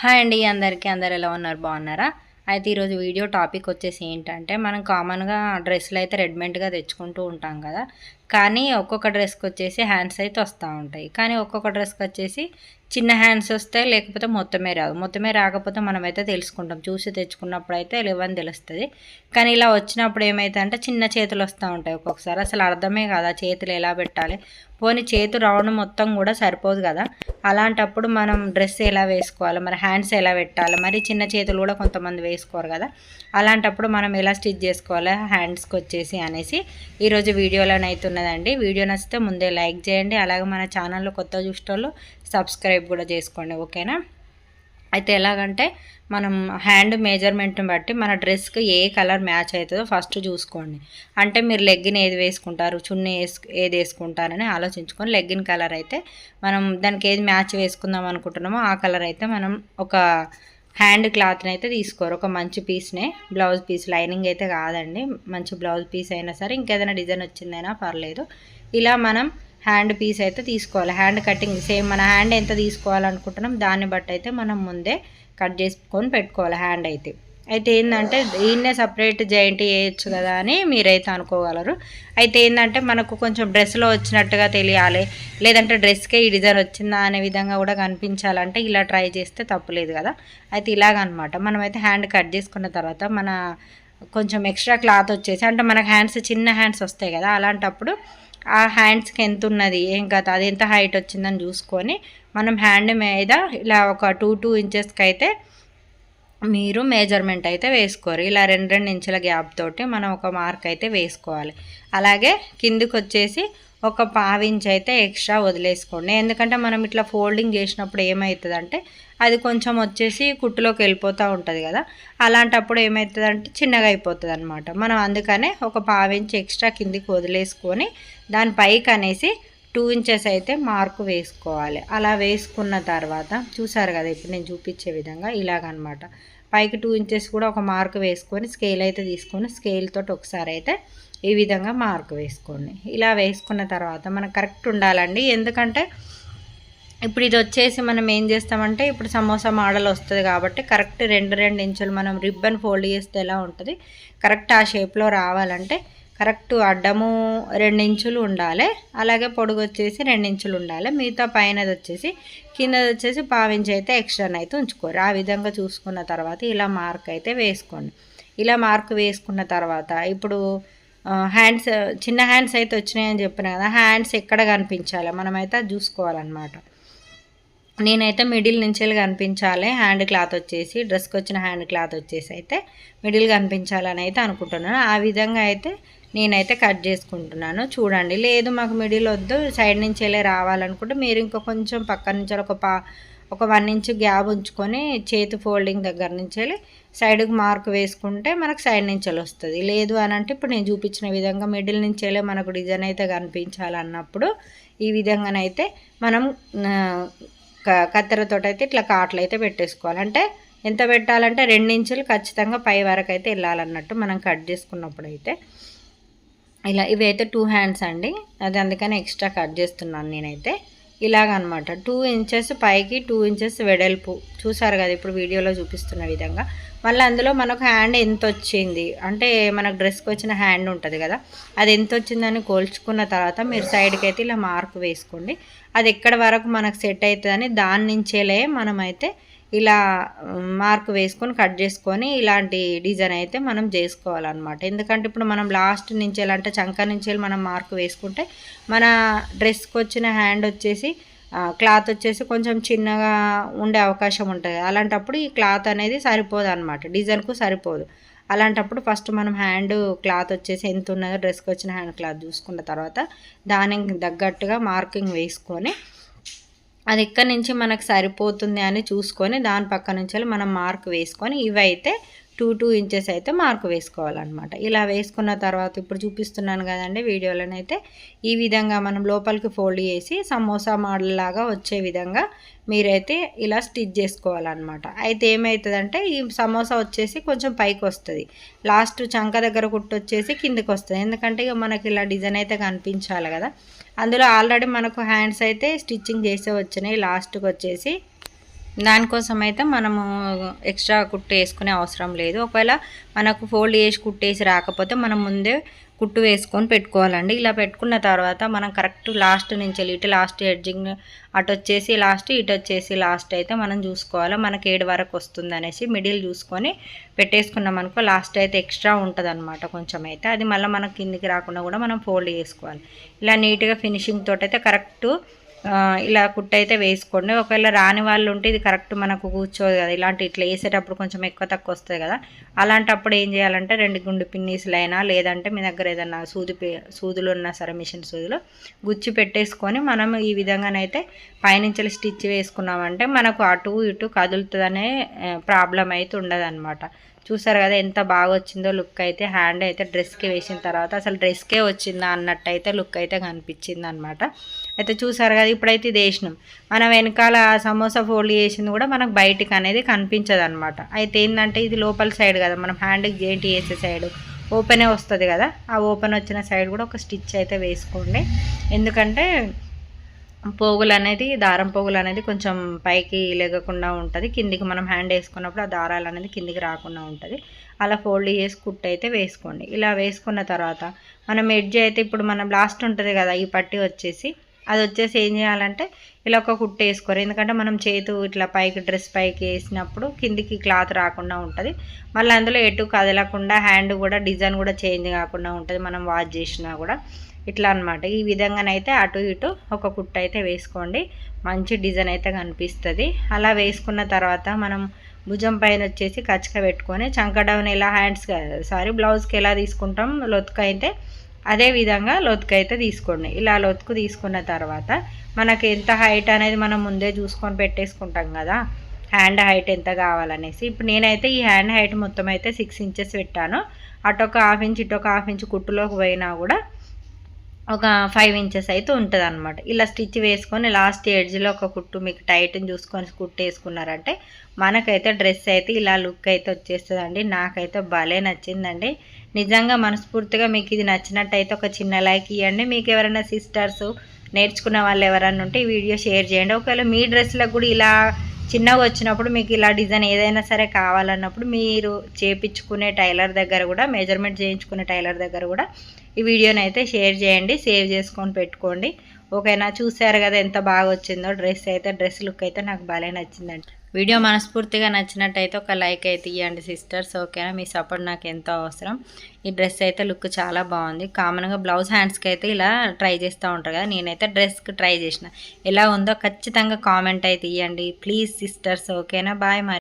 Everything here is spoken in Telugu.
హాయ్ అండి అందరికీ అందరు ఎలా ఉన్నారు? బాగున్నారా? అయితే ఈరోజు వీడియో టాపిక్ వచ్చేసి ఏంటంటే మనం కామన్గా డ్రెస్సులు అయితే రెడీమేడ్గా తెచ్చుకుంటూ ఉంటాం కదా. కానీ ఒక్కొక్క డ్రెస్కి వచ్చేసి హ్యాండ్స్ అయితే వస్తూ ఉంటాయి. కానీ ఒక్కొక్క డ్రెస్కి వచ్చేసి చిన్న హ్యాండ్స్ వస్తాయి లేకపోతే మొత్తమే రాదు మొత్తమే రాకపోతే మనమైతే తెలుసుకుంటాం. చూసి తెచ్చుకున్నప్పుడు అయితే లేవని తెలుస్తుంది. కానీ ఇలా వచ్చినప్పుడు ఏమైతే అంటే చిన్న చేతులు వస్తూ ఉంటాయి ఒక్కొక్కసారి. అసలు అర్థమే కదా చేతులు ఎలా పెట్టాలి. పోనీ చేతు రౌండ్ మొత్తం కూడా సరిపోదు కదా. అలాంటప్పుడు మనం డ్రెస్ ఎలా వేసుకోవాలి? మరి హ్యాండ్స్ ఎలా పెట్టాలి? మరి చిన్న చేతులు కూడా కొంతమంది వేసుకోరు కదా. అలాంటప్పుడు మనం ఎలా స్టిచ్ చేసుకోవాలి? హ్యాండ్స్కి వచ్చేసి అనేసి ఈరోజు వీడియోలోనైతే ఉన్నదండి. వీడియో నచ్చితే ముందే లైక్ చేయండి. అలాగే మన ఛానల్లో కొత్త చూసేటోళ్ళు సబ్స్క్రైబ్ కూడా చేసుకోండి. ఓకేనా? అయితే ఎలాగంటే మనం హ్యాండ్ మెజర్మెంట్ని బట్టి మన డ్రెస్కి ఏ కలర్ మ్యాచ్ అవుతుందో ఫస్ట్ చూసుకోండి. అంటే మీరు లెగ్గిన్ ఏది వేసుకుంటారు చున్నీ ఏది వేసుకుంటారని ఆలోచించుకొని లెగ్గిన్ కలర్ అయితే మనం దానికి ఏది మ్యాచ్ వేసుకుందాం అనుకుంటున్నామో ఆ కలర్ అయితే మనం ఒక హ్యాండ్ క్లాత్ని అయితే తీసుకోరు. ఒక మంచి పీస్నే బ్లౌజ్ పీస్ లైనింగ్ అయితే కాదండి. మంచి బ్లౌజ్ పీస్ అయినా సరే ఇంకేదైనా డిజైన్ వచ్చిందైనా పర్లేదు. ఇలా మనం హ్యాండ్ పీస్ అయితే తీసుకోవాలి. హ్యాండ్ కటింగ్ సేమ్ మన హ్యాండ్ ఎంత తీసుకోవాలనుకుంటున్నాం దాన్ని బట్టి అయితే మనం ముందే కట్ చేసుకొని పెట్టుకోవాలి హ్యాండ్ అయితే. అయితే ఏంటంటే దీన్నే సపరేట్ జాయింట్ చేయొచ్చు కదా అని మీరైతే అనుకోగలరు. అయితే ఏంటంటే మనకు కొంచెం డ్రెస్లో వచ్చినట్టుగా తెలియాలి. లేదంటే డ్రెస్కే ఈ డిజైన్ వచ్చిందా అనే విధంగా కూడా కనిపించాలంటే ఇలా ట్రై చేస్తే తప్పులేదు కదా. అయితే ఇలాగనమాట. మనమైతే హ్యాండ్ కట్ చేసుకున్న తర్వాత మన కొంచెం ఎక్స్ట్రా క్లాత్ వచ్చేసి అంటే మనకు హ్యాండ్స్ చిన్న హ్యాండ్స్ వస్తాయి కదా అలాంటప్పుడు ఆ హ్యాండ్స్కి ఎంత ఉన్నది ఏం కదా అది ఎంత హైట్ వచ్చిందని చూసుకొని మనం హ్యాండ్ మీద ఇలా ఒక టూ టూ ఇంచెస్కి అయితే మీరు మేజర్మెంట్ అయితే వేసుకోరు. ఇలా రెండు రెండు ఇంచుల గ్యాప్ తోటి మనం ఒక మార్క్ అయితే వేసుకోవాలి. అలాగే కిందికి వచ్చేసి ఒక పావించి అయితే ఎక్స్ట్రా వదిలేసుకోండి. ఎందుకంటే మనం ఇట్లా ఫోల్డింగ్ చేసినప్పుడు ఏమవుతుందంటే అది కొంచెం వచ్చేసి కుట్టులోకి వెళ్ళిపోతూ ఉంటుంది కదా. అలాంటప్పుడు ఏమవుతుందంటే చిన్నగా అయిపోతుంది అనమాట మనం అందుకనే ఒక పావించి ఎక్స్ట్రా కిందికి వదిలేసుకొని దాని పైకి అనేసి టూ ఇంచెస్ అయితే మార్కు వేసుకోవాలి. అలా వేసుకున్న తర్వాత చూసారు కదా ఇప్పుడు నేను చూపించే విధంగా ఇలాగనమాట. పైకి టూ ఇంచెస్ కూడా ఒక మార్క్ వేసుకొని స్కేల్ అయితే తీసుకొని స్కేల్ తోటి ఒకసారి అయితే ఈ విధంగా మార్క్ వేసుకోండి. ఇలా వేసుకున్న తర్వాత మనకు కరెక్ట్ ఉండాలండి. ఎందుకంటే ఇప్పుడు ఇది వచ్చేసి మనం ఏం చేస్తామంటే ఇప్పుడు సమోసా మోడల్ వస్తుంది కాబట్టి కరెక్ట్ రెండు రెండు ఇంచులు మనం రిబ్బన్ ఫోల్డ్ చేస్తే ఎలా ఉంటుంది? కరెక్ట్ ఆ షేప్లో రావాలంటే కరెక్ట్ అడ్డము ఇంచులు ఉండాలి. అలాగే పొడుగు వచ్చేసి ఇంచులు ఉండాలి. మిగతా పైనది వచ్చేసి కిందది వచ్చేసి పావించి అయితే ఎక్స్ట్రా అయితే ఉంచుకోరు. ఆ విధంగా చూసుకున్న తర్వాత ఇలా మార్క్ అయితే వేసుకోండి. ఇలా మార్క్ వేసుకున్న తర్వాత ఇప్పుడు హ్యాండ్స్ చిన్న హ్యాండ్స్ అయితే వచ్చినాయని చెప్పిన కదా హ్యాండ్స్ ఎక్కడ కనిపించాలి? మనమైతే అది చూసుకోవాలన్నమాట. నేనైతే మిడిల్ నుంచి కనిపించాలి. హ్యాండ్ క్లాత్ వచ్చేసి డ్రెస్కి వచ్చిన హ్యాండ్ క్లాత్ వచ్చేసి అయితే మిడిల్ కనిపించాలని అయితే అనుకుంటున్నాను. ఆ విధంగా అయితే నేనైతే కట్ చేసుకుంటున్నాను. చూడండి. లేదు మాకు మిడిల్ వద్దు. సైడ్ నుంచి వెళ్ళి రావాలనుకుంటే మీరు ఇంకా కొంచెం పక్క నుంచి ఒక పా ఒక వన్ ఇంచ్ గ్యాప్ ఉంచుకొని చేతి ఫోల్డింగ్ దగ్గర నుంచి వెళ్ళి సైడ్కి మార్క్ వేసుకుంటే మనకు సైడ్ నుంచి వస్తుంది. లేదు అని అంటే ఇప్పుడు నేను చూపించిన విధంగా మిడిల్ నుంచి వెళ్ళి మనకు డిజైన్ అయితే కనిపించాలన్నప్పుడు ఈ విధంగానైతే మనం కత్తెరతో అయితే ఇట్లా కాట్లు అయితే పెట్టేసుకోవాలి. అంటే ఎంత పెట్టాలంటే ఇంచులు ఖచ్చితంగా పై వరకు అయితే వెళ్ళాలన్నట్టు మనం కట్ చేసుకున్నప్పుడు అయితే ఇలా ఇవైతే టూ హ్యాండ్స్ అండి. అది అందుకని ఎక్స్ట్రా కట్ చేస్తున్నాను నేనైతే. ఇలాగనమాట. టూ ఇంచెస్ పైకి టూ ఇంచెస్ వెడల్పు. చూసారు కదా ఇప్పుడు వీడియోలో చూపిస్తున్న విధంగా. మళ్ళీ అందులో మనకు హ్యాండ్ ఎంత వచ్చింది? అంటే మనకు డ్రెస్కి వచ్చిన హ్యాండ్ ఉంటుంది కదా అది ఎంత వచ్చిందని కోల్చుకున్న తర్వాత మీరు సైడ్కి అయితే ఇలా మార్క్ వేసుకోండి. అది ఎక్కడ వరకు మనకు సెట్ అవుతుందని దాని నుంచేలే మనమైతే ఇలా మార్క్ వేసుకొని కట్ చేసుకొని ఇలాంటి డిజైన్ అయితే మనం చేసుకోవాలన్నమాట. ఎందుకంటే ఇప్పుడు మనం లాస్ట్ నుంచి అంటే చంక నుంచి మనం మార్క్ వేసుకుంటే మన డ్రెస్కి వచ్చిన హ్యాండ్ వచ్చేసి క్లాత్ వచ్చేసి కొంచెం చిన్నగా ఉండే అవకాశం ఉంటుంది. అలాంటప్పుడు ఈ క్లాత్ అనేది సరిపోదు అనమాట డిజైన్కు సరిపోదు. అలాంటప్పుడు ఫస్ట్ మనం హ్యాండ్ క్లాత్ వచ్చేసి ఎంత ఉన్నదో డ్రెస్కి వచ్చిన హ్యాండ్ క్లాత్ చూసుకున్న తర్వాత దానికి తగ్గట్టుగా మార్కింగ్ వేసుకొని అది ఎక్కడి నుంచి మనకు సరిపోతుంది అని చూసుకొని దాని పక్క నుంచి మనం మార్క్ వేసుకొని ఇవైతే టూ టూ ఇంచెస్ అయితే మార్క్ వేసుకోవాలన్నమాట. ఇలా వేసుకున్న తర్వాత ఇప్పుడు చూపిస్తున్నాను కదండి వీడియోలోనైతే. ఈ విధంగా మనం లోపలికి ఫోల్డ్ చేసి సమోసా మోడల్ లాగా వచ్చే విధంగా మీరైతే ఇలా స్టిచ్ చేసుకోవాలన్నమాట. అయితే ఏమవుతుందంటే ఈ సమోసా వచ్చేసి కొంచెం పైకి వస్తుంది లాస్ట్ చంక దగ్గర కుట్టు వచ్చేసి కిందికి వస్తుంది ఎందుకంటే ఇక మనకి ఇలా డిజైన్ అయితే కనిపించాలి కదా. అందులో ఆల్రెడీ మనకు హ్యాండ్స్ అయితే స్టిచ్చింగ్ చేసే వచ్చినాయి. లాస్ట్కి వచ్చేసి దానికోసం అయితే మనము ఎక్స్ట్రా కుట్టు వేసుకునే అవసరం లేదు. ఒకవేళ మనకు ఫోల్డ్ చేసి కుట్టేసి రాకపోతే మనం ముందే కుట్టు వేసుకొని పెట్టుకోవాలండి. ఇలా పెట్టుకున్న తర్వాత మనం కరెక్ట్ లాస్ట్ నుంచి ఇటు లాస్ట్ ఎడ్జింగ్ అటు వచ్చేసి లాస్ట్ ఇటు వచ్చేసి లాస్ట్ అయితే మనం చూసుకోవాలి. మనకి ఏడు వరకు వస్తుంది అనేసి మిడిల్ చూసుకొని పెట్టేసుకున్నాం అనుకో లాస్ట్ అయితే ఎక్స్ట్రా ఉంటుంది అనమాట కొంచెం అయితే అది మళ్ళీ మనకి కిందికి రాకుండా కూడా మనం ఫోల్డ్ చేసుకోవాలి. ఇలా నీట్గా ఫినిషింగ్ తోటైతే కరెక్ట్ ఇలా కుట్ట అయితే వేసుకోండి. ఒకవేళ రాని వాళ్ళు ఉంటే ఇది కరెక్ట్ మనకు కూర్చోదు కదా. ఇలాంటి ఇట్లా వేసేటప్పుడు కొంచెం ఎక్కువ తక్కువ వస్తుంది కదా. అలాంటప్పుడు ఏం చేయాలంటే రెండు గుండు పిన్నీసులైనా లేదంటే మీ దగ్గర ఏదన్నా సూది సూదులు ఉన్నా సరే మిషన్ సూదులు గుచ్చి పెట్టేసుకొని మనం ఈ విధంగానైతే పైనుంచి స్టిచ్ వేసుకున్నామంటే మనకు అటు ఇటు కదులుతుందనే ప్రాబ్లం అయితే ఉండదు చూసారు కదా ఎంత బాగా వచ్చిందో లుక్ అయితే. హ్యాండ్ అయితే డ్రెస్కి వేసిన తర్వాత అసలు డ్రెస్కే వచ్చిందా అన్నట్టు అయితే లుక్ అయితే కనిపించింది అనమాట అయితే చూసారు కదా ఇప్పుడైతే ఇది వేసినాం మనం వెనకాల సమోసా ఫోల్డ్ చేసింది కూడా మనకు బయటికి అనేది కనిపించదు అనమాట అయితే ఏంటంటే ఇది లోపల సైడ్ కదా మనం హ్యాండ్కి జేంటి వేసే సైడ్ ఓపెనే వస్తుంది కదా ఆ ఓపెన్ వచ్చిన సైడ్ కూడా ఒక స్టిచ్ అయితే వేసుకోండి. ఎందుకంటే పోగులు అనేది దారం పోగులు అనేది కొంచెం పైకి లేగకుండా ఉంటుంది. కిందికి మనం హ్యాండ్ వేసుకున్నప్పుడు ఆ దారాలు అనేది కిందికి రాకుండా ఉంటుంది. అలా ఫోల్డ్ చేసి కుట్టు అయితే వేసుకోండి. ఇలా వేసుకున్న తర్వాత మనం ఎడ్జ్ అయితే ఇప్పుడు మనం లాస్ట్ ఉంటుంది కదా ఈ పట్టి వచ్చేసి అది వచ్చేసి ఏం చేయాలంటే ఇలా ఒక కుట్టు వేసుకోరు. ఎందుకంటే మనం చేతు ఇట్లా పైకి డ్రెస్ పైకి వేసినప్పుడు కిందికి క్లాత్ రాకుండా ఉంటుంది. మళ్ళీ అందులో ఎటు కదలకుండా హ్యాండ్ కూడా డిజైన్ కూడా చేంజ్ కాకుండా ఉంటుంది. మనం వాష్ చేసినా కూడా ఇట్లా అనమాట ఈ విధంగానైతే అటు ఇటు ఒక కుట్టు అయితే వేసుకోండి. మంచి డిజైన్ అయితే కనిపిస్తుంది. అలా వేసుకున్న తర్వాత మనం భుజం పైన వచ్చేసి కచ్చక పెట్టుకొని చంకడౌన్ ఎలా హ్యాండ్స్ సారీ బ్లౌజ్కి ఎలా తీసుకుంటాం లొత్తుక అయితే అదే విధంగా అయితే తీసుకోండి. ఇలా లోతుకు తీసుకున్న తర్వాత మనకి ఎంత హైట్ అనేది మనం ముందే చూసుకొని పెట్టేసుకుంటాం కదా. హ్యాండ్ హైట్ ఎంత కావాలనేసి. ఇప్పుడు నేనైతే ఈ హ్యాండ్ హైట్ మొత్తం అయితే సిక్స్ ఇంచెస్ పెట్టాను. అటొక హాఫ్ ఇంచ్ ఇటొక హాఫ్ ఇంచ్ కుట్టులోకి పోయినా కూడా ఒక ఫైవ్ ఇంచెస్ అయితే ఉంటుంది అనమాట ఇలా స్టిచ్ వేసుకొని లాస్ట్ ఎడ్జ్లో ఒక కుట్టు మీకు టైట్ని చూసుకొని కుట్టు వేసుకున్నారంటే మనకైతే డ్రెస్ అయితే ఇలా లుక్ అయితే వచ్చేస్తుందండి. నాకైతే భలే నచ్చిందండి. నిజంగా మనస్ఫూర్తిగా మీకు ఇది నచ్చినట్టయితే ఒక చిన్న లైక్ ఇవ్వండి మీకు ఎవరైనా సిస్టర్స్ నేర్చుకున్న వాళ్ళు ఎవరైనా ఉంటే ఈ వీడియో షేర్ చేయండి. ఒకవేళ మీ డ్రెస్లకు కూడా ఇలా చిన్నగా వచ్చినప్పుడు మీకు ఇలా డిజైన్ ఏదైనా సరే కావాలన్నప్పుడు మీరు చేపించుకునే టైలర్ దగ్గర కూడా మెజర్మెంట్ చేయించుకునే టైలర్ దగ్గర కూడా ఈ వీడియోని అయితే షేర్ చేయండి సేవ్ చేసుకొని పెట్టుకోండి. ఓకేనా? చూసారు కదా ఎంత బాగా వచ్చిందో డ్రెస్ అయితే డ్రెస్ లుక్ అయితే నాకు భలే నచ్చిందండి. వీడియో మనస్ఫూర్తిగా నచ్చినట్టయితే ఒక లైక్ అయితే ఇవ్వండి సిస్టర్స్. ఓకేనా? మీ సపోర్ట్ నాకు ఎంతో అవసరం. ఈ డ్రెస్ అయితే లుక్ చాలా బాగుంది. కామన్గా బ్లౌజ్ హ్యాండ్స్కి అయితే ఇలా ట్రై చేస్తూ ఉంటారు కదా నేనైతే డ్రెస్కి ట్రై చేసిన. ఎలా ఉందో ఖచ్చితంగా కామెంట్ అయితే ఇవ్వండి ప్లీజ్ సిస్టర్స్. ఓకేనా? బాయ్ మరి.